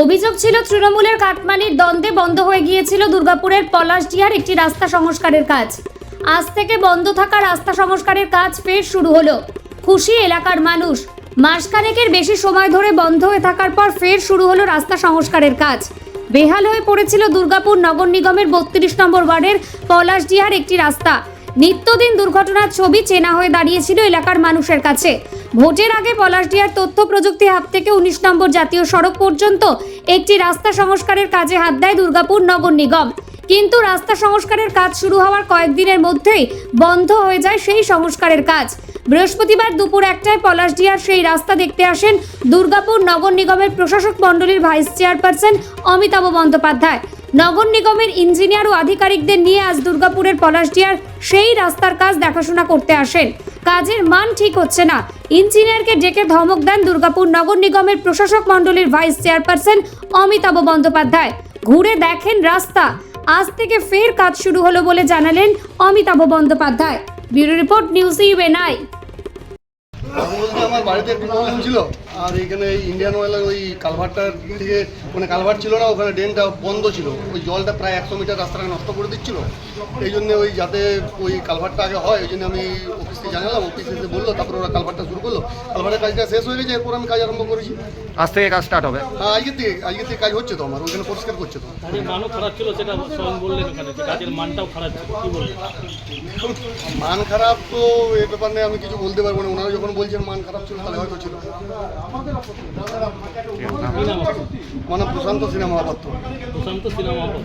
অভিযোগ ছিল, তৃণমূলের কাটমানির দ্বন্দ্বে বন্ধ হয়ে গিয়েছিল দুর্গাপুরের পলাশডিহার একটি রাস্তা সংস্কারের কাজ। আজ থেকে বন্ধ থাকা রাস্তা সংস্কারের কাজ ফের শুরু হলো। খুশি এলাকার মানুষ, মাসখানেকের বেশি সময় ধরে বন্ধ হয়ে থাকার পর ফের শুরু হলো রাস্তা সংস্কারের কাজ। বেহাল হয়ে পড়েছিল দুর্গাপুর নগর নিগমের বত্রিশ নম্বর ওয়ার্ডের পলাশডিহার একটি রাস্তা। নিত্যদিন দুর্ঘটনার ছবি চেনা হয়ে দাঁড়িয়েছিল এলাকার মানুষের কাছে। ভোটের আগে পলাশডিয়ার তথ্য প্রযুক্তি হাব থেকে উনিশ নম্বর জাতীয় সড়ক পর্যন্ত একটি রাস্তা সংস্কারের কাজে হাত দেয় দুর্গাপুর নগর নিগম। কিন্তু রাস্তা সংস্কারের কাজ শুরু হওয়ার কয়েকদিনের মধ্যেই বন্ধ হয়ে যায় সেই সংস্কারের কাজ। বৃহস্পতিবার দুপুর একটায় পলাশডিয়ার সেই রাস্তা দেখতে আসেন দুর্গাপুর নগর নিগমের প্রশাসক মণ্ডলীর ভাইস চেয়ারপারসন অমিতাভ বন্দ্যোপাধ্যায়। নগর নিগমের ইঞ্জিনিয়ার ও আধিকারিকদের নিয়ে আজ দুর্গাপুরের পলাশডিয়ার সেই রাস্তার কাজ দেখাশোনা করতে আসেন। কাজের মান ঠিক হচ্ছে না। ইঞ্জিনিয়ারকে ডেকে ধমক দেন দুর্গাপুর নগর নিগমের প্রশাসক মণ্ডলীর ভাইস চেয়ারপারসন অমিতাভ বন্দ্যোপাধ্যায়। ঘুরে দেখেন রাস্তা। আজ থেকে ফের কাজ শুরু হলো বলে জানালেন Amitabh Bandyopadhyay. Bureau report news UNI আমার বাড়িতে একটু প্রবলেম ছিল। আর এখানে ইন্ডিয়ান অয়েলের ওই কালভারটার থেকে মানে কালভার ছিল না ওখানে ড্রেনটা বন্ধ ছিল। ওই জলটা প্রায় একশো মিটার রাস্তাটা নষ্ট করে দিচ্ছিল। এই জন্য ওই যাতে ওই কালভারটা আগে হয় ওই জন্য আমি অফিসকে জানালাম। অফিস এসে বলল তারপরে ওরা কালভারটা শুরু করল। কালভারের কাজটা শেষ হয়ে গেছে এরপর আমি কাজ আরম্ভ করেছি। আজ থেকে কাজ স্টার্ট হবে? হ্যাঁ আজকের থেকে আজকের থেকে কাজ হচ্ছে তো আমার ওইখানে পরিষ্কার করছে তো। মানও খারাপ ছিল সেটা স্বয়ং বললেন ওখানে কাজের মানটাও খারাপ ছিল কি বললেন? মান খারাপ তো এ ব্যাপার নিয়ে আমি কিছু বলতে পারব না। ওনারা যখন বলছেন মান খারাপ ছিল তাহলে হয়তো ছিল? মানে প্রশান্ত সিনেমা পাত্র প্রশান্ত সিনেমা হল।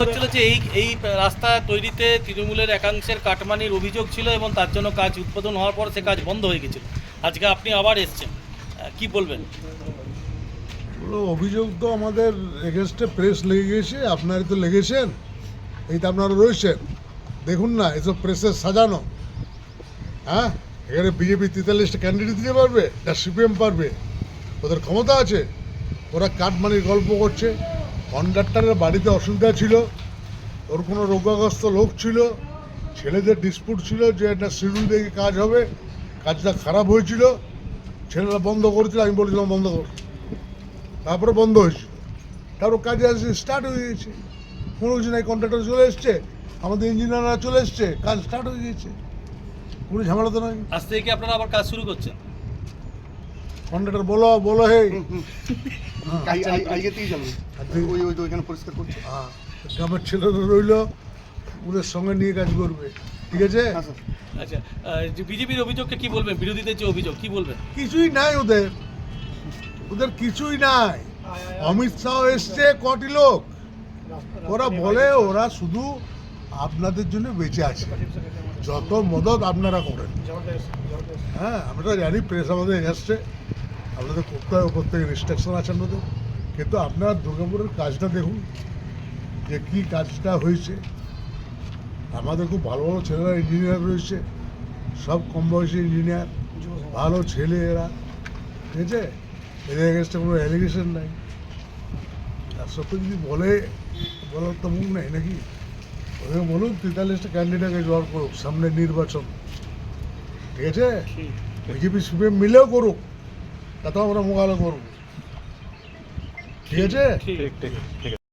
হচ্ছিল যে এই এই রাস্তা তৈরিতে তৃণমূলের একাংশের কাটমানির অভিযোগ ছিল এবং তার জন্য কাজ উৎপাদন হওয়ার পর সে কাজ বন্ধ হয়ে গেছিল। আজকে আপনি আবার এসছেন। কি বলবেন? অভিযোগ তো আমাদের এগেনস্টে প্রেস লেগে গেছে আপনারই তো লেগেছেন। এই তো আপনারা রয়েছেন। দেখুন না এসব প্রেসের সাজানো। হ্যাঁ? এখানে বিজেপি তেতাল্লিশটা ক্যান্ডিডেট দিতে পারবে, না সিপিএম পারবে। ওদের ক্ষমতা আছে। ওরা কাঠমানির গল্প করছে। কন্ডাক্টারের বাড়িতে অসুবিধা ছিল। ওর কোনো রোগাগ্রস্ত লোক ছিল। ছেলেদের ডিসপুট ছিল যে একটা শিডিউল দেখে কাজ হবে। কাজটা খারাপ হয়েছিল। ছেলেরা বন্ধ করেছিল, আমি বলেছিলাম বন্ধ কর। তারপরে বন্ধ হয়েছিল। তারপর কাজে আসে স্টার্ট হয়ে গেছে কোনো কিছু নাই কন্ট্রাক্টর চলে এসছে। আমাদের ইঞ্জিনিয়াররা চলে এসছে, কাজ স্টার্ট হয়ে গেছে কোনো ঝামেলা তো নয় আজ থেকে আপনারা আবার কাজ শুরু করছেন। কন্ট্রাক্টর বলো বলো হে। আজ- আজকে থেকেই জানো ওই ওই ওইখানে পরিষ্কার করছে। হ্যাঁ, গ্রামের ছেলেরা রইল ওদের সঙ্গে নিয়ে কাজ করবে। ঠিক আছে? হ্যাঁ আচ্ছা যে বিজেপির অভিযোগকে কি বলবেন? বিরোধীদের যে অভিযোগ কি বলবেন? কিছুই নাই ওদের। ওদের কিছুই নাই। অমিত শাহ এসছে কটি লোক? ওরা বলে ওরা শুধু আপনাদের জন্য বেঁচে আছে। যত মদত আপনারা করেন। হ্যাঁ আমরা তো জানি প্রেস আমাদের এসছে। আপনাদের করতে হবে থেকে রেস্ট্রিকশন আছে আপনাদের কিন্তু আপনারা দুর্গাপুরের কাজটা দেখুন যে কী কাজটা হয়েছে। আমাদের খুব ভালো ভালো ছেলেরা ইঞ্জিনিয়ার রয়েছে। সব কম বয়সী ইঞ্জিনিয়ার ভালো ছেলে এরা। ঠিক আছে? এদের এগেনস্টে কোনো অ্যালিগেশন নাই। আর সত্যি যদি বলে বলার তো মুখ নেই নাকি? বলুন তেতাল্লিশটা ক্যান্ডিডেটকে জোর করুক সামনে নির্বাচন। ঠিক আছে? বিজেপি সিপিএম মিলেও করুক তাতেও আমরা মোকাবিলা করব। ঠিক আছে? ঠিক ঠিক।